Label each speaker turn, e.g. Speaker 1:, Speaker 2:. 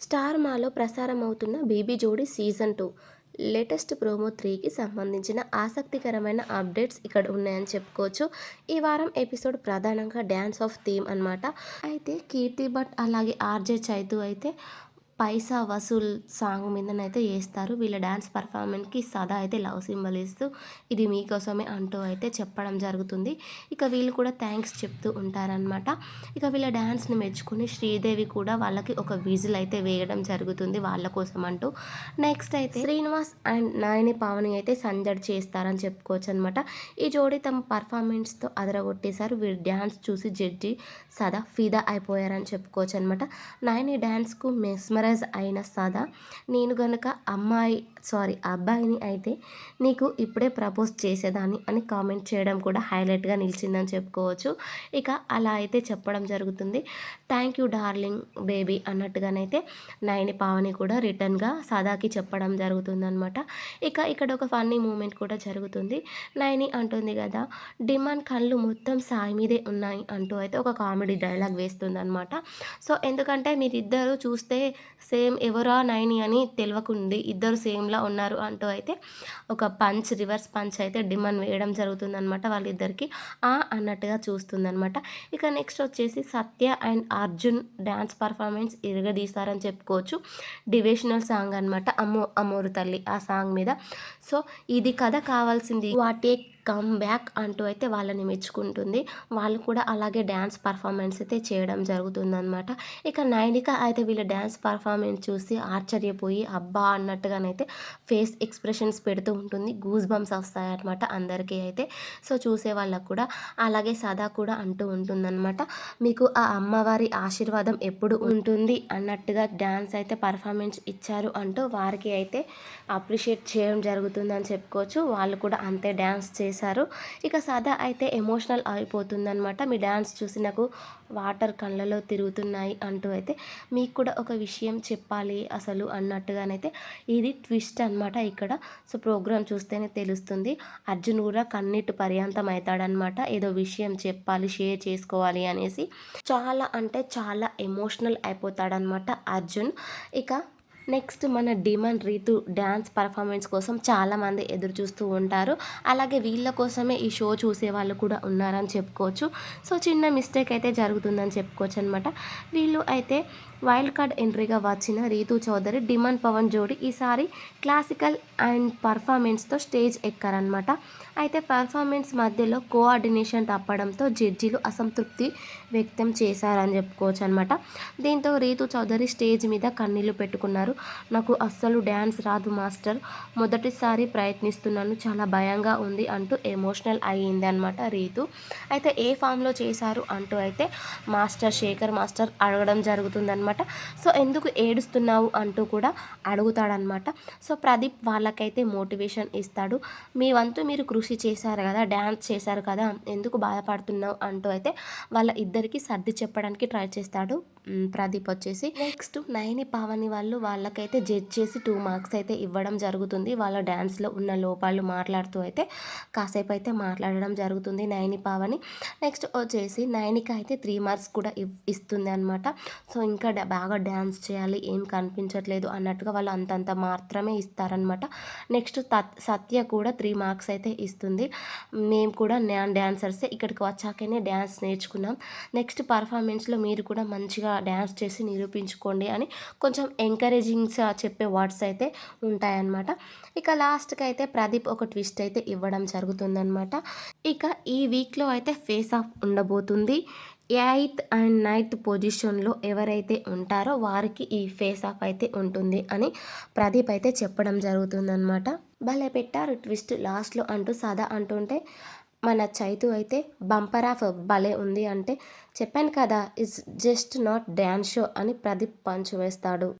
Speaker 1: Star మాలో ప్రసారం అవుతున్న బీబీ జోడి సీజన్ టూ. లేటెస్ట్ ప్రోమో త్రీకి సంబంధించిన ఆసక్తికరమైన అప్డేట్స్ ఇక్కడ ఉన్నాయని చెప్పుకోవచ్చు. ఈ వారం ఎపిసోడ్ ప్రధానంగా డ్యాన్స్ ఆఫ్ థీమ్ అనమాట అయితే కీర్తి భట్ అలాగే ఆర్జే చైతు అయితే పైసా వసూల్ సాంగ్ మీదనైతే వేస్తారు వీళ్ళ డ్యాన్స్ పర్ఫార్మెన్స్కి సదా అయితే లవ్ సింబల్ ఇస్తూ ఇది మీకోసమే అంటూ అయితే చెప్పడం జరుగుతుంది. ఇక వీళ్ళు కూడా థ్యాంక్స్ చెప్తూ ఉంటారనమాట ఇక వీళ్ళ డ్యాన్స్ని మెచ్చుకుని శ్రీదేవి కూడా వాళ్ళకి ఒక విజిల్ అయితే వేయడం జరుగుతుంది వాళ్ళ కోసం అంటూ. నెక్స్ట్ అయితే శ్రీనివాస్ అండ్ నాయని పావని అయితే సందడి చేస్తారని చెప్పుకోవచ్చు అనమాట ఈ జోడీ తమ పర్ఫార్మెన్స్తో అదరగొట్టేశారు. వీరి డ్యాన్స్ చూసి జడ్జి సదా ఫిదా అయిపోయారని చెప్పుకోవచ్చు అనమాట నాయని డ్యాన్స్కు మెస్మరైజ్ అయిన సదా. నేను గనుక అమ్మాయి సారీ అబ్బాయిని అయితే నీకు ఇప్పుడే ప్రపోజ్ చేసేదాన్ని అని కామెంట్ చేయడం కూడా హైలైట్గా నిలిచిందని చెప్పుకోవచ్చు. ఇక అలా అయితే చెప్పడం జరుగుతుంది. థ్యాంక్ యూ డార్లింగ్ బేబీ అన్నట్టుగానైతే నయని పావని కూడా రిటర్న్గా సదాకి చెప్పడం జరుగుతుందనమాట ఇక ఇక్కడ ఒక ఫన్నీ మూమెంట్ కూడా జరుగుతుంది. నయని అంటుంది కదా డిమాండ్ కళ్ళు మొత్తం సాయి మీదే ఉన్నాయి అంటూ అయితే ఒక కామెడీ డైలాగ్ వేస్తుందనమాట సో ఎందుకంటే మీరిద్దరూ చూస్తే సేమ్ ఎవరా నైని అని తెలియకుంది ఇద్దరు సేమ్ సేమ్లా ఉన్నారు అంటూ అయితే ఒక పంచ్ రివర్స్ పంచ్ అయితే డిమాండ్ వేయడం జరుగుతుందనమాట వాళ్ళిద్దరికి. ఆ అన్నట్టుగా చూస్తుందనమాట ఇక నెక్స్ట్ వచ్చేసి Satya and Arjun dance performance ఇరగదీస్తారని చెప్పుకోవచ్చు. డివేషనల్ సాంగ్ అనమాట అమ్మో అమ్మోరు తల్లి ఆ సాంగ్ మీద. సో ఇది కథ కావాల్సింది. వాటి కమ్ బ్యాక్ అంటూ అయితే వాళ్ళని మెచ్చుకుంటుంది. వాళ్ళు కూడా అలాగే డ్యాన్స్ పర్ఫార్మెన్స్ అయితే చేయడం జరుగుతుందనమాట ఇక నైనిక అయితే వీళ్ళ డ్యాన్స్ పర్ఫార్మెన్స్ చూసి ఆశ్చర్యపోయి అబ్బా అన్నట్టుగానైతే ఫేస్ ఎక్స్ప్రెషన్స్ పెడుతూ ఉంటుంది. గూస్ బంప్స్ వస్తాయన్నమాట అందరికీ అయితే. సో చూసే వాళ్ళకు కూడా. అలాగే సదా కూడా అంటూ ఉంటుందన్నమాట. మీకు ఆ అమ్మవారి ఆశీర్వాదం ఎప్పుడు ఉంటుంది అన్నట్టుగా డ్యాన్స్ అయితే పర్ఫార్మెన్స్ ఇచ్చారు అంటూ వారికి అయితే అప్రిషియేట్ చేయడం జరుగుతుందని చెప్పుకోవచ్చు. వాళ్ళు కూడా అంతే డ్యాన్స్ చేసి చేశారు. ఇక సదా అయితే ఎమోషనల్ అయిపోతుందనమాట మీ డ్యాన్స్ చూసి నాకు వాటర్ కళ్ళలో తిరుగుతున్నాయి అంటూ అయితే మీకు కూడా ఒక విషయం చెప్పాలి అసలు అన్నట్టుగానైతే ఇది ట్విస్ట్ అనమాట ఇక్కడ. సో ప్రోగ్రామ్ చూస్తేనే తెలుస్తుంది. అర్జున్ కూడా కన్నీటి పర్యాంతం అవుతాడనమాట ఏదో విషయం చెప్పాలి షేర్ చేసుకోవాలి అనేసి. చాలా అంటే చాలా ఎమోషనల్ అయిపోతాడనమాట అర్జున్. ఇక నెక్స్ట్ మన డిమాండ్ రీతు డ్యాన్స్ పర్ఫార్మెన్స్ కోసం చాలామంది ఎదురు చూస్తూ ఉంటారు. అలాగే వీళ్ళ కోసమే ఈ షో చూసే వాళ్ళు కూడా ఉన్నారని చెప్పుకోవచ్చు. సో చిన్న మిస్టేక్ అయితే జరుగుతుందని చెప్పుకోవచ్చు అనమాట వీళ్ళు అయితే వైల్డ్ కార్డ్ ఎంట్రీగా వచ్చిన రీతు చౌదరి డిమాండ్ పవన్ జోడి ఈసారి క్లాసికల్ అండ్ పర్ఫార్మెన్స్తో స్టేజ్ ఎక్కారనమాట అయితే పర్ఫార్మెన్స్ మధ్యలో కోఆర్డినేషన్ తప్పడంతో జడ్జీలు అసంతృప్తి వ్యక్తం చేశారని చెప్పుకోవచ్చు అనమాట దీంతో రీతు చౌదరి స్టేజ్ మీద కన్నీళ్ళు పెట్టుకున్నారు. నాకు అస్సలు డ్యాన్స్ రాదు మాస్టర్. మొదటిసారి ప్రయత్నిస్తున్నాను. చాలా భయంగా ఉంది అంటూ ఎమోషనల్ అయ్యింది అనమాట రీతు. అయితే ఏ ఫామ్లో చేశారు అంటూ అయితే మాస్టర్ శేఖర్ మాస్టర్ అడగడం జరుగుతుందనమాట సో ఎందుకు ఏడుస్తున్నావు అంటూ కూడా అడుగుతాడనమాట సో ప్రదీప్ వాళ్ళకైతే మోటివేషన్ ఇస్తాడు. మీ వంతు మీరు కృషి చేశారు కదా డ్యాన్స్ చేశారు కదా ఎందుకు బాధపడుతున్నావు? అంటూ అయితే వాళ్ళ ఇద్దరికి సర్ది చెప్పడానికి ట్రై చేస్తాడు. ప్రదీప్ వచ్చేసి నెక్స్ట్ నయని పావని వాళ్ళు వాళ్ళకైతే జడ్జ్ చేసి టూ మార్క్స్ అయితే ఇవ్వడం జరుగుతుంది. వాళ్ళ డ్యాన్స్లో ఉన్న లోపాలు మాట్లాడుతూ అయితే కాసేపు అయితే మాట్లాడడం జరుగుతుంది నయని పావని. నెక్స్ట్ వచ్చేసి నైనికి అయితే త్రీ మార్క్స్ కూడా ఇస్తుంది అనమాట సో ఇంకా బాగా డ్యాన్స్ చేయాలి ఏం కనిపించట్లేదు అన్నట్టుగా వాళ్ళు అంతంత మాత్రమే ఇస్తారనమాట నెక్స్ట్ సత్య కూడా త్రీ మార్క్స్ అయితే ఇస్తుంది. మేము కూడా డ్యాన్సర్సే ఇక్కడికి వచ్చాకనే డ్యాన్స్ నేర్చుకున్నాం. నెక్స్ట్ పర్ఫార్మెన్స్లో మీరు కూడా మంచిగా డ్యాన్స్ చేసి నిరూపించుకోండి అని కొంచెం ఎంకరేజింగ్స్ చెప్పే వర్డ్స్ అయితే ఉంటాయన్నమాట. ఇక లాస్ట్కి అయితే ప్రదీప్ ఒక ట్విస్ట్ అయితే ఇవ్వడం జరుగుతుందనమాట ఇక ఈ వీక్లో అయితే ఫేస్ ఆఫ్ ఉండబోతుంది. ఎయిత్ అండ్ నైన్త్ పొజిషన్లో ఎవరైతే ఉంటారో వారికి ఈ ఫేస్ ఆఫ్ అయితే ఉంటుంది అని ప్రదీప్ అయితే చెప్పడం జరుగుతుందనమాట భలే పెట్టారు ట్విస్ట్ లాస్ట్లో అంటూ సదా అంటుంటే మన చైతు అయితే బంపర్ ఆఫ్ భలే ఉంది అంటే చెప్పాను కదా it's just not dance show అని ప్రదీప్ పంచు వేస్తాడు.